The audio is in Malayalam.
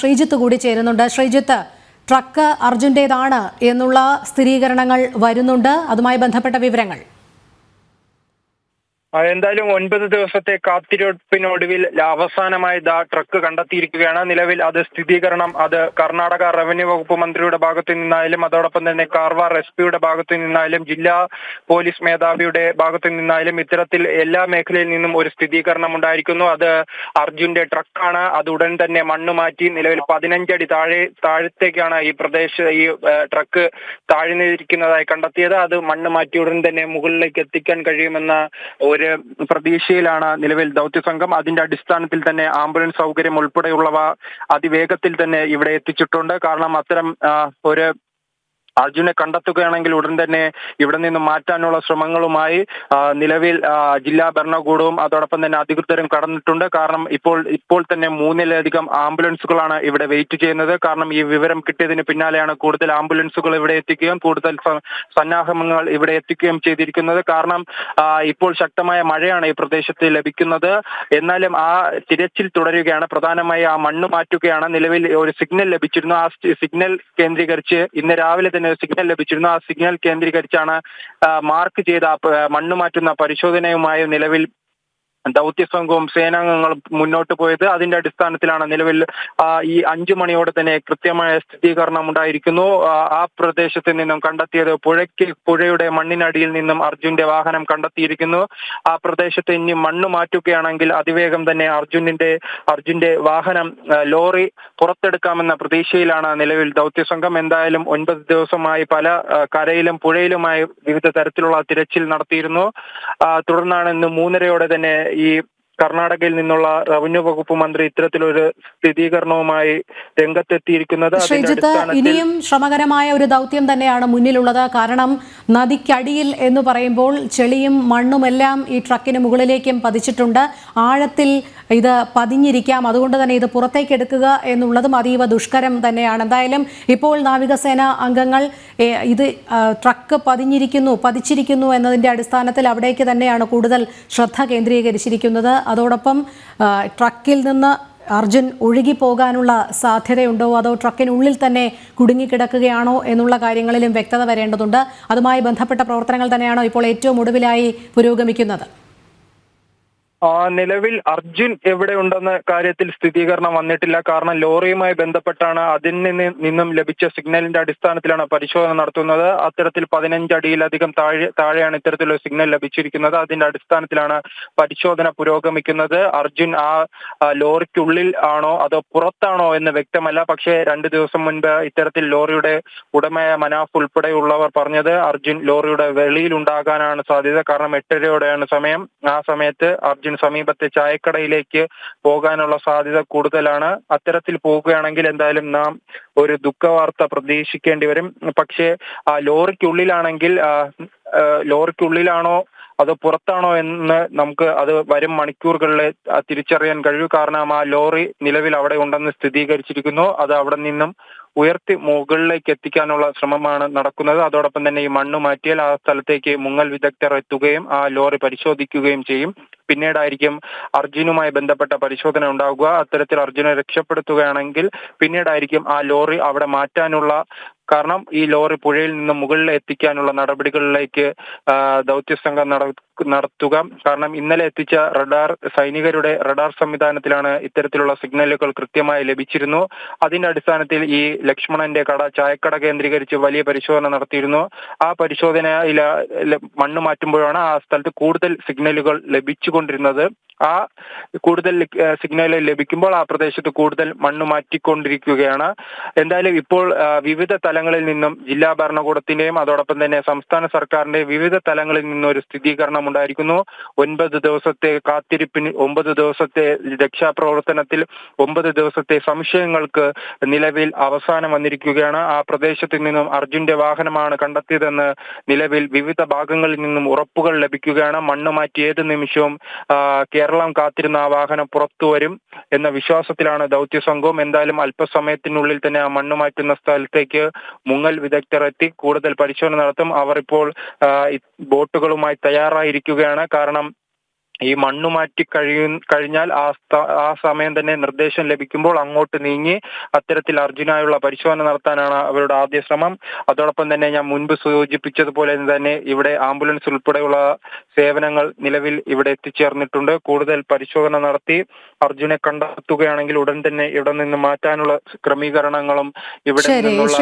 ശ്രീജിത്ത് കൂടി ചേരുന്നുണ്ട്. ശ്രീജിത്ത് ട്രക്ക് അർജുന്റേതാണ് എന്നുള്ള സ്ഥിരീകരണങ്ങൾ വരുന്നുണ്ട്. അതുമായി ബന്ധപ്പെട്ട വിവരങ്ങൾ. എന്തായാലും ഒൻപത് ദിവസത്തെ കാത്തിരിപ്പിനൊടുവിൽ അവസാനമായി ദാ ട്രക്ക് കണ്ടെത്തിയിരിക്കുകയാണ്. നിലവിൽ അത് സ്ഥിരീകരണം. അത് കർണാടക റവന്യൂ വകുപ്പ് മന്ത്രിയുടെ ഭാഗത്തു നിന്നായാലും അതോടൊപ്പം തന്നെ കാർവാർ എസ് പിയുടെ ഭാഗത്തു നിന്നായാലും ജില്ലാ പോലീസ് മേധാവിയുടെ ഭാഗത്തു നിന്നായാലും ഇത്തരത്തിൽ എല്ലാ മേഖലയിൽ നിന്നും ഒരു സ്ഥിരീകരണം ഉണ്ടായിരിക്കുന്നു. അത് അർജുന്റെ ട്രക്കാണ് അത് ഉടൻ തന്നെ മണ്ണ് മാറ്റി നിലവിൽ പതിനഞ്ചടി താഴെ താഴത്തേക്കാണ് ഈ പ്രദേശ ഈ ട്രക്ക് താഴ്ന്നിരിക്കുന്നതായി കണ്ടെത്തിയത്. അത് മണ്ണ് മാറ്റി ഉടൻ തന്നെ മുകളിലേക്ക് എത്തിക്കാൻ കഴിയുമെന്ന ഒരു പ്രതീക്ഷയിലാണ് നിലവിൽ ദൗത്യസംഘം. അതിന്റെ അടിസ്ഥാനത്തിൽ തന്നെ ആംബുലൻസ് സൗകര്യം ഉൾപ്പെടെയുള്ളവ അതിവേഗത്തിൽ തന്നെ ഇവിടെ എത്തിച്ചിട്ടുണ്ട്. കാരണം അത്തരം ഒരു അർജുനെ കണ്ടെത്തുകയാണെങ്കിൽ ഉടൻ തന്നെ ഇവിടെ നിന്ന് മാറ്റാനുള്ള ശ്രമങ്ങളുമായി നിലവിൽ ജില്ലാ ഭരണകൂടവും അതോടൊപ്പം തന്നെ അധികൃതരും കടന്നിട്ടുണ്ട്. കാരണം ഇപ്പോൾ ഇപ്പോൾ തന്നെ മൂന്നിലധികം ആംബുലൻസുകളാണ് ഇവിടെ വെയിറ്റ് ചെയ്യുന്നത്. കാരണം ഈ വിവരം കിട്ടിയതിന് പിന്നാലെയാണ് കൂടുതൽ ആംബുലൻസുകൾ ഇവിടെ എത്തിക്കുകയും കൂടുതൽ സന്നാഹങ്ങൾ ഇവിടെ എത്തിക്കുകയും ചെയ്തിരിക്കുന്നത്. കാരണം ഇപ്പോൾ ശക്തമായ മഴയാണ് ഈ പ്രദേശത്ത് ലഭിക്കുന്നത്. എന്നാലും ആ തിരച്ചിൽ തുടരുകയാണ്. പ്രധാനമായി ആ മണ്ണ് മാറ്റുകയാണ്. നിലവിൽ ഒരു സിഗ്നൽ ലഭിച്ചിരുന്നു. ആ സിഗ്നൽ കേന്ദ്രീകരിച്ച് ഇന്ന് രാവിലെ തന്നെ സിഗ്നൽ ലഭിച്ചിരുന്നു. ആ സിഗ്നൽ കേന്ദ്രീകരിച്ചാണ് മാർക്ക് ചെയ്ത മണ്ണ് മാറ്റുന്ന പരിശോധനയുമായി നിലവിൽ ദൗത്യസംഘവും സേനാംഗങ്ങളും മുന്നോട്ട് പോയത് അതിന്റെ അടിസ്ഥാനത്തിലാണ്. നിലവിൽ ഈ അഞ്ചു മണിയോടെ തന്നെ കൃത്യമായ സ്ഥിരീകരണം ഉണ്ടായിരിക്കുന്നു ആ പ്രദേശത്ത് നിന്നും കണ്ടെത്തിയത് പുഴയ്ക്ക് പുഴയുടെ മണ്ണിനടിയിൽ നിന്നും അർജുന്റെ വാഹനം കണ്ടെത്തിയിരിക്കുന്നു. ആ പ്രദേശത്ത് ഇനി മണ്ണ് മാറ്റുകയാണെങ്കിൽ അതിവേഗം തന്നെ അർജുനിന്റെ അർജുന്റെ വാഹനം ലോറി പുറത്തെടുക്കാമെന്ന പ്രതീക്ഷയിലാണ് നിലവിൽ ദൗത്യ സംഘം എന്തായാലും ഒൻപത് ദിവസമായി പല കരയിലും പുഴയിലുമായി വിവിധ തരത്തിലുള്ള തിരച്ചിൽ നടത്തിയിരുന്നു. തുടർന്നാണ് ഇന്ന് മൂന്നരയോടെ തന്നെ ഈ കർണാടകയിൽ നിന്നുള്ള റവന്യൂ വകുപ്പ് മന്ത്രി ഇത്തരത്തിലൊരു സ്ഥിരീകരണവുമായി രംഗത്തെത്തിയിരിക്കുന്നത് ശ്രീജിത്ത് ഇനിയും ശ്രമകരമായ ഒരു ദൗത്യം തന്നെയാണ് മുന്നിലുള്ളത്. കാരണം നദിക്കടിയിൽ എന്ന് പറയുമ്പോൾ ചെളിയും മണ്ണുമെല്ലാം ഈ ട്രക്കിന് മുകളിലേക്കും പതിച്ചിട്ടുണ്ട്. ആഴത്തിൽ ഇത് പതിഞ്ഞിരിക്കാം. അതുകൊണ്ട് തന്നെ ഇത് പുറത്തേക്ക് എടുക്കുക എന്നുള്ളതും അതീവ ദുഷ്കരം തന്നെയാണ്. എന്തായാലും ഇപ്പോൾ നാവികസേന അംഗങ്ങൾ ഇത് ട്രക്ക് പതിഞ്ഞിരിക്കുന്നു പതിച്ചിരിക്കുന്നു എന്നതിന്റെ അടിസ്ഥാനത്തിൽ അവിടേക്ക് തന്നെയാണ് കൂടുതൽ ശ്രദ്ധ കേന്ദ്രീകരിച്ചിരിക്കുന്നത്. അതോടൊപ്പം ട്രക്കിൽ നിന്ന് അർജുൻ ഒഴുകി പോകാനുള്ള സാധ്യതയുണ്ടോ? അതോ ട്രക്കിനുള്ളിൽ തന്നെ കുടുങ്ങിക്കിടക്കുകയാണോ എന്നുള്ള കാര്യങ്ങളിലും വ്യക്തത വരേണ്ടതുണ്ട്. അതുമായി ബന്ധപ്പെട്ട പ്രവർത്തനങ്ങൾ തന്നെയാണോ ഇപ്പോൾ ഏറ്റവും ഒടുവിലായി പുരോഗമിക്കുന്നത്? നിലവിൽ അർജുൻ എവിടെ ഉണ്ടെന്ന കാര്യത്തിൽ സ്ഥിരീകരണം വന്നിട്ടില്ല. കാരണം ലോറിയുമായി ബന്ധപ്പെട്ടാണ് അതിൽ നിന്ന് നിന്നും ലഭിച്ച സിഗ്നലിന്റെ അടിസ്ഥാനത്തിലാണ് പരിശോധന നടത്തുന്നത്. അത്തരത്തിൽ പതിനഞ്ച് അടിയിലധികം താഴെ താഴെയാണ് ഇത്തരത്തിലൊരു സിഗ്നൽ ലഭിച്ചിരിക്കുന്നത്. അതിന്റെ അടിസ്ഥാനത്തിലാണ് പരിശോധന പുരോഗമിക്കുന്നത്. അർജുൻ ആ, ലോറിക്കുള്ളിൽ ആണോ അതോ പുറത്താണോ എന്ന് വ്യക്തമല്ല. പക്ഷേ രണ്ടു ദിവസം മുൻപ് ഇത്തരത്തിൽ ലോറിയുടെ ഉടമയായ മനാഫ് ഉൾപ്പെടെയുള്ളവർ പറഞ്ഞത് അർജുൻ ലോറിയുടെ വെളിയിൽ ഉണ്ടാകാനാണ് സാധ്യത. കാരണം എട്ടരയോടെയാണ് സമയം. ആ സമയത്ത് അർജുൻ സമീപത്തെ ചായക്കടയിലേക്ക് പോകാനുള്ള സാധ്യത കൂടുതലാണ്. അത്തരത്തിൽ പോകുകയാണെങ്കിൽ എന്തായാലും നാം ഒരു ദുഃഖവാർത്ത പ്രതീക്ഷിക്കേണ്ടി വരും. പക്ഷേ ആ ലോറിക്കുള്ളിലാണെങ്കിൽ ലോറിക്കുള്ളിലാണോ അത് പുറത്താണോ എന്ന് നമുക്ക് അത് വരും മണിക്കൂറുകളിൽ തിരിച്ചറിയാൻ കഴിയും. കാരണം ആ ലോറി നിലവിൽ അവിടെ ഉണ്ടെന്ന് സ്ഥിരീകരിച്ചിരിക്കുന്നു. അത് അവിടെ നിന്നും ഉയർത്തി മുകളിലേക്ക് എത്തിക്കാനുള്ള ശ്രമമാണ് നടക്കുന്നത്. അതോടൊപ്പം തന്നെ ഈ മണ്ണ് മാറ്റിയാൽ ആ സ്ഥലത്തേക്ക് മുങ്ങൽ വിദഗ്ധർ എത്തുകയും ആ ലോറി പരിശോധിക്കുകയും ചെയ്യും. പിന്നീടായിരിക്കും അർജുനുമായി ബന്ധപ്പെട്ട പരിശോധന ഉണ്ടാവുക. അത്തരത്തിൽ അർജുനെ രക്ഷപ്പെടുത്തുകയാണെങ്കിൽ പിന്നീടായിരിക്കും ആ ലോറി അവിടെ മാറ്റാനുള്ള കാരണം ഈ ലോറി പുഴയിൽ നിന്ന് മുകളിൽ എത്തിക്കാനുള്ള നടപടികളിലേക്ക് ദൗത്യസംഘം നട- നടത്തുക. കാരണം ഇന്നലെ എത്തിച്ച റഡാർ സൈനികരുടെ റഡാർ സംവിധാനത്തിലാണ് ഇത്തരത്തിലുള്ള സിഗ്നലുകൾ കൃത്യമായി ലഭിച്ചിരുന്നു. അതിന്റെ അടിസ്ഥാനത്തിൽ ഈ ലക്ഷ്മണന്റെ കട ചായക്കട കേന്ദ്രീകരിച്ച് വലിയ പരിശോധന നടത്തിയിരുന്നു. ആ പരിശോധനയിൽ മണ്ണ് മാറ്റുമ്പോഴാണ് ആ സ്ഥലത്ത് കൂടുതൽ സിഗ്നലുകൾ ലഭിച്ചുകൊണ്ടിരുന്നത്. ആ കൂടുതൽ സിഗ്നൽ ലഭിക്കുമ്പോൾ ആ പ്രദേശത്ത് കൂടുതൽ മണ്ണ് മാറ്റിക്കൊണ്ടിരിക്കുകയാണ്. എന്തായാലും ഇപ്പോൾ വിവിധ വിവിധ തലങ്ങളിൽ നിന്നും ജില്ലാ ഭരണകൂടത്തിന്റെയും അതോടൊപ്പം തന്നെ സംസ്ഥാന സർക്കാരിന്റെ വിവിധ തലങ്ങളിൽ നിന്നും ഒരു സ്ഥിരീകരണം ഉണ്ടായിരിക്കുന്നു. ഒൻപത് ദിവസത്തെ കാത്തിരിപ്പിന് ഒമ്പത് ദിവസത്തെ രക്ഷാപ്രവർത്തനത്തിൽ ഒമ്പത് ദിവസത്തെ സംശയങ്ങൾക്ക് നിലവിൽ അവസാനം വന്നിരിക്കുകയാണ്. ആ പ്രദേശത്ത് നിന്നും അർജുന്റെ വാഹനമാണ് കണ്ടെത്തിയതെന്ന് നിലവിൽ വിവിധ ഭാഗങ്ങളിൽ നിന്നും ഉറപ്പുകൾ ലഭിക്കുകയാണ്. മണ്ണ് മാറ്റി ഏത് നിമിഷവും കേരളം കാത്തിരുന്ന ആ വാഹനം പുറത്തു വരും എന്ന വിശ്വാസത്തിലാണ് ദൗത്യ സംഘവും എന്തായാലും അല്പസമയത്തിനുള്ളിൽ തന്നെ ആ മണ്ണ് മാറ്റുന്ന സ്ഥലത്തേക്ക് മുങ്ങൽ വിദഗ്ധർ എത്തി കൂടുതൽ പരിശോധന നടത്തും. അവർ ഇപ്പോൾ ബോട്ടുകളുമായി തയ്യാറായിരിക്കുകയാണ്. കാരണം ഈ മണ്ണ് മാറ്റി കഴിയും കഴിഞ്ഞാൽ ആ ആ സമയം തന്നെ നിർദ്ദേശം ലഭിക്കുമ്പോൾ അങ്ങോട്ട് നീങ്ങി അത്തരത്തിൽ അർജുനായുള്ള പരിശോധന നടത്താനാണ് അവരുടെ ആദ്യ ശ്രമം. അതോടൊപ്പം തന്നെ ഞാൻ മുൻപ് സൂചിപ്പിച്ചതുപോലെ തന്നെ ഇവിടെ ആംബുലൻസ് ഉൾപ്പെടെയുള്ള സേവനങ്ങൾ നിലവിൽ ഇവിടെ എത്തിച്ചേർന്നിട്ടുണ്ട്. കൂടുതൽ പരിശോധന നടത്തി അർജുനെ കണ്ടെത്തുകയാണെങ്കിൽ ഉടൻ തന്നെ ഇവിടെ നിന്ന് മാറ്റാനുള്ള ക്രമീകരണങ്ങളും ഇവിടെ നിന്നുള്ള